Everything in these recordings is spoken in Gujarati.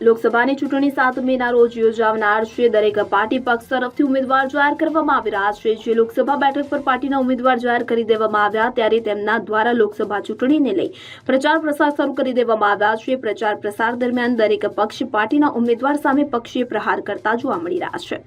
લોકસભાની ચૂંટણી સાત મેના રોજ યોજાનાર છે દરેક પાર્ટી પક્ષ તરફથી ઉમેદવાર જાહેર કરવામાં આવી રહ્યા છે જે લોકસભા બેઠક પર પાર્ટીના ઉમેદવાર જાહેર કરી દેવામાં આવ્યા ત્યારે તેમના દ્વારા લોકસભા ચૂંટણીને લઈ પ્રચાર પ્રસાર શરૂ કરી દેવામાં આવ્યા. છે પ્રચાર પ્રસાર દરમિયાન દરેક પક્ષ પાર્ટીના ઉમેદવાર સામે પક્ષીય પ્રહાર કરતા જોવા મળી રહ્યા છે.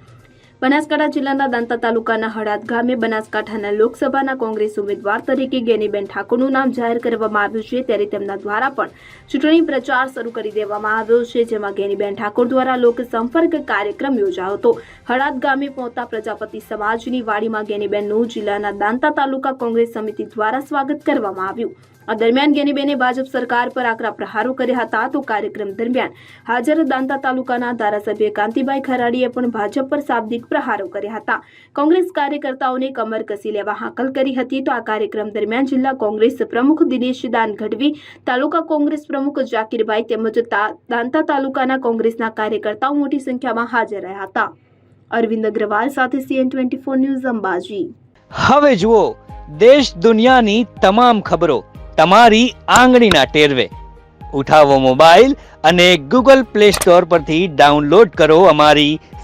બનાસકાંઠા જિલ્લાના દાંતા તાલુકાના હળાદ ગામે બનાસકાંઠાના લોકસભાના કોંગ્રેસ ઉમેદવાર તરીકે ગેનીબેન ઠાકોરનું નામ જાહેર કરવામાં આવ્યું છે. ત્યારે તેમના દ્વારા પણ ચૂંટણી પ્રચાર શરૂ કરી દેવામાં આવ્યો છે, જેમાં ગેનીબેન ઠાકોર દ્વારા લોકસંપર્ક કાર્યક્રમ યોજાયો હતો. હળાદ ગામે પહોંચતા પ્રજાપતિ સમાજની વાડીમાં ગેનીબેનનું જિલ્લાના દાંતા તાલુકા કોંગ્રેસ સમિતિ દ્વારા સ્વાગત કરવામાં આવ્યું. આ દરમિયાન ગેનીબેને ભાજપ સરકાર પર આકરા પ્રહારો કર્યા હતા. તો કાર્યક્રમ દરમિયાન હાજર દાંતા તાલુકાના ધારાસભ્ય કાંતિભાઈ ખરાડીએ પણ ભાજપ પર શાબ્દિક પ્રહારો કર્યા હતા. કોંગ્રેસ કાર્યકર્તાઓને કમર કસી લેવા હાકલ કરી હતી તો આ કાર્યક્રમ દરમિયાન જિલ્લા કોંગ્રેસ પ્રમુખ દિનેશ દાન ગઢવી તાલુકા કોંગ્રેસ પ્રમુખ જાકીરભાઈ તેમજ દાંતા તાલુકાના કોંગ્રેસના કાર્યકર્તાઓ મોટી સંખ્યામાં હાજર રહ્યા હતા. અરવિંદ અગ્રવાલ સાથે CN twenty four news Ambaji. હવે જુઓ, દેશ દુનિયાની તમામ ખબરો તમારી આંગળીના ટેરવે. ઉઠાવો મોબાઈલ અને ગૂગલ પ્લે સ્ટોર પરથી ડાઉનલોડ કરો અમારી